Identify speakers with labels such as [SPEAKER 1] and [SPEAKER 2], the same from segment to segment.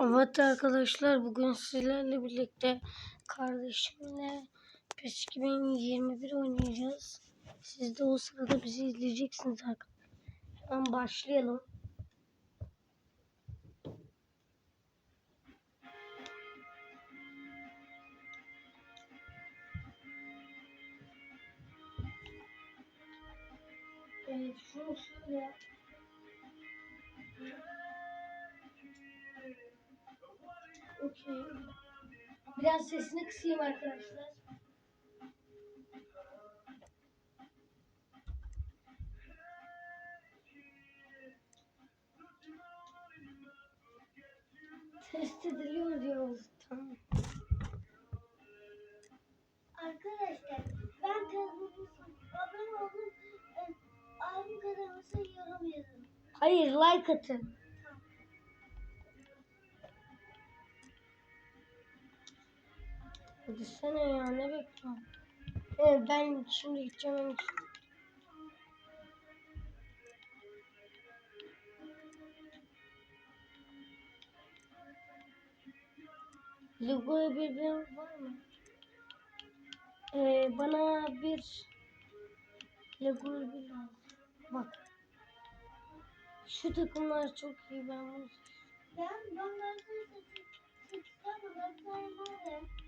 [SPEAKER 1] Evet arkadaşlar bugün sizlerle birlikte kardeşimle PES 2021 oynayacağız. Siz de o sırada bizi izleyeceksiniz arkadaşlar. Hemen başlayalım. Evet şunu şöyle Okey. Biraz sesini kısayım arkadaşlar. Test ediliyor diyoruz. Tamam.
[SPEAKER 2] Arkadaşlar ben kanalımızın abone olun. E, abim kanalımıza yorum yazın.
[SPEAKER 1] Hayır like atın. Sana ya ne bekliyorsun? Evet ben şimdi gideceğim en iyisi. Logoya bir var mı? Ee, bana bir Lego bir lazım. Bak. Şu takımlar çok iyi ben bunu
[SPEAKER 2] Ben ben ben seçsem ben nerede?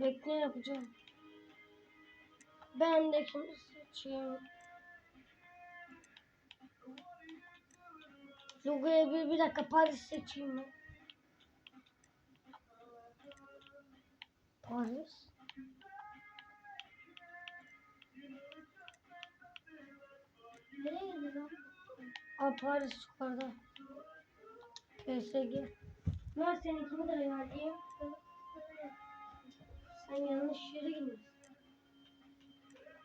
[SPEAKER 1] Bekle yapacağım. Ben de kimi seçeyim? Logoya bir, bir dakika Paris seçeyim ben. Paris.
[SPEAKER 2] Nereye gidiyorum?
[SPEAKER 1] Aa Paris yukarıda. PSG. Ver seninkini de vereyim. Sen yanlış yere.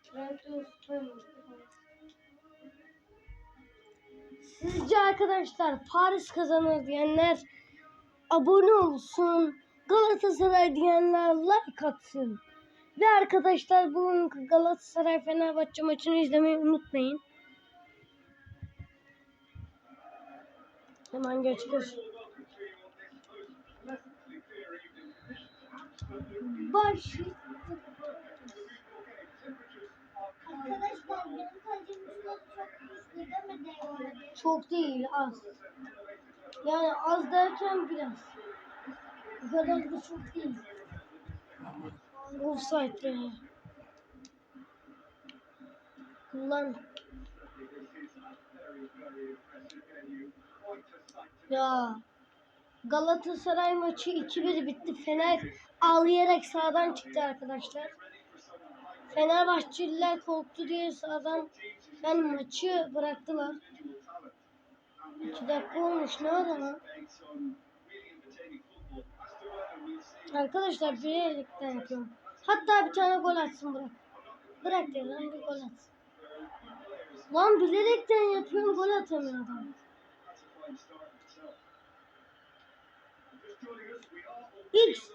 [SPEAKER 1] Trabzonspor. Sizce arkadaşlar Paris kazanır diyenler abone olsun. Galatasaray diyenler like atsın. Ve arkadaşlar bugün Galatasaray Fenerbahçe maçını izlemeyi unutmayın. Hemen geç Baş.
[SPEAKER 2] Çok değil
[SPEAKER 1] az. Yani az derken biraz. Bu kadar da çok değil. Offside yani. Kullan. Ya Galatasaray maçı 2-1 bitti. Fener ağlayarak sağdan çıktı arkadaşlar. Fenerbahçeliler korktu diye sağdan yani maçı bıraktılar. 2 dakika olmuş ne oldu lan? Arkadaşlar bilerekten yapıyorum. Hatta bir tane gol atsın bırak. Bırak ya lan bir gol atsın. Lan bilerekten yapıyorum gol atamıyor adam. X.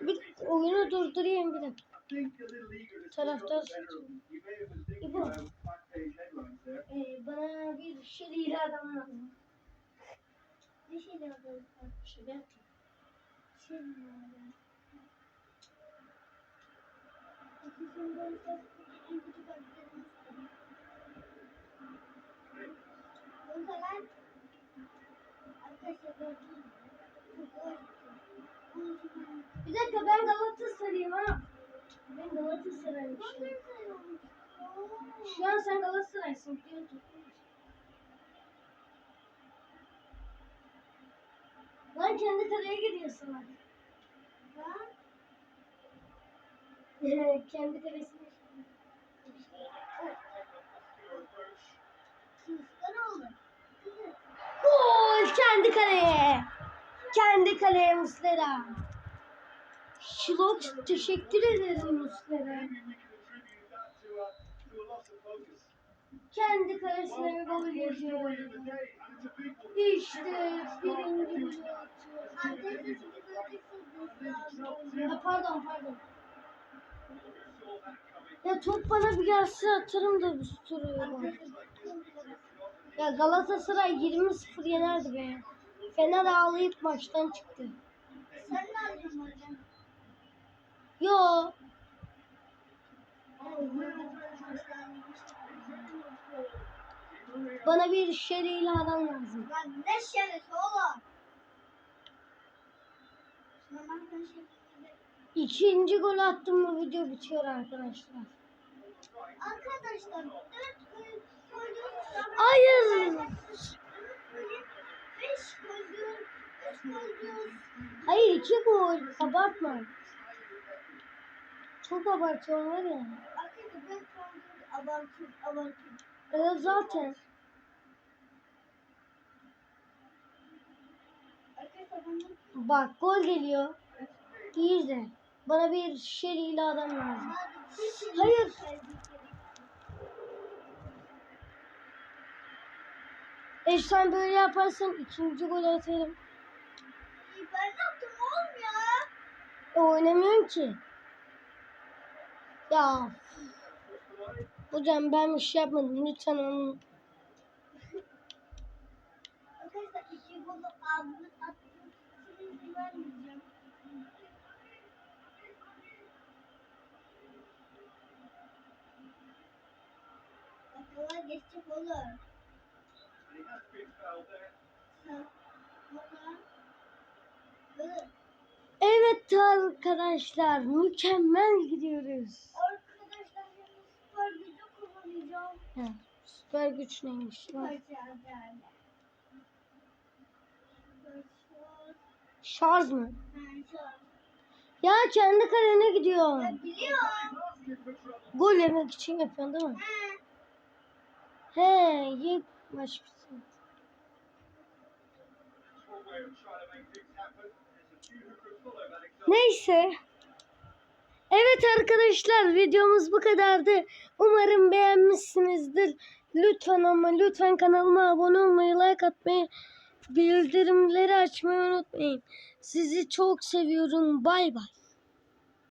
[SPEAKER 1] Bir oyunu durdurayım bir dakika. Taraftar İbo. Ee, bana bir şerili adam lazım.
[SPEAKER 2] Bir şey de yapalım.
[SPEAKER 1] Şöyle yap.
[SPEAKER 2] Şey mi yani? İkisini de en küçük harflerini istedim. O zaman arkadaşlar gördünüz mü? Çok ağır. Onun için ben-
[SPEAKER 1] Bir dakika ben Galatasaraylıyım ha. Ben Galatasaraylıyım şu an. Sen Galatasaraylısın biliyorsun. Lan kendi kaleye gidiyorsun lan.
[SPEAKER 2] Ben
[SPEAKER 1] kendi kalesine. Gol kendi kaleye. Kendi kaleye Muslera. Şilok teşekkür ederim Muslera. Kendi kalesine gol yazıyor. İşte birinci. Ha, pardon pardon. Ya top bana bir gelse atarım da bir sürü. Ya Galatasaray 20-0 yenerdi be. Fener ağlayıp maçtan çıktı.
[SPEAKER 2] Sen ne?
[SPEAKER 1] Yo. Bana bir şeriyle adam lazım.
[SPEAKER 2] Lan ne şeref oğlum? Konuşuyorsun.
[SPEAKER 1] İkinci gol attım mı video bitiyor arkadaşlar.
[SPEAKER 2] Arkadaşlar dört gol koyduk.
[SPEAKER 1] Hayır. Hayır iki gol. Abartma. Çok abartıyor var ya.
[SPEAKER 2] Abartın abartın.
[SPEAKER 1] Evet zaten.
[SPEAKER 2] De
[SPEAKER 1] Bak gol geliyor. İyi izle. Bana bir şeriyle adam lazım. Hayır. E sen böyle yaparsan ikinci gol atarım.
[SPEAKER 2] Ben yaptım oğlum ya.
[SPEAKER 1] E oynamıyorum ki. Ya. Hocam ben bir şey yapmadım. Lütfen onu
[SPEAKER 2] Arkadaşlar iki golü ağzını attım. Sizi vermeyeceğim. Bakalım geçecek olur.
[SPEAKER 1] Evet arkadaşlar mükemmel gidiyoruz.
[SPEAKER 2] Arkadaşlar süper gücü kullanacağım.
[SPEAKER 1] Süper güç neymiş?
[SPEAKER 2] Şarj.
[SPEAKER 1] Mı? Ya kendi kalene gidiyor.
[SPEAKER 2] Ya biliyorum.
[SPEAKER 1] Gol yemek için yapıyorsun değil mi?
[SPEAKER 2] Ha.
[SPEAKER 1] He, ye maç. Neyse. Evet arkadaşlar videomuz bu kadardı. Umarım beğenmişsinizdir. Lütfen ama lütfen kanalıma abone olmayı, like atmayı, bildirimleri açmayı unutmayın. Sizi çok seviyorum. Bay bay.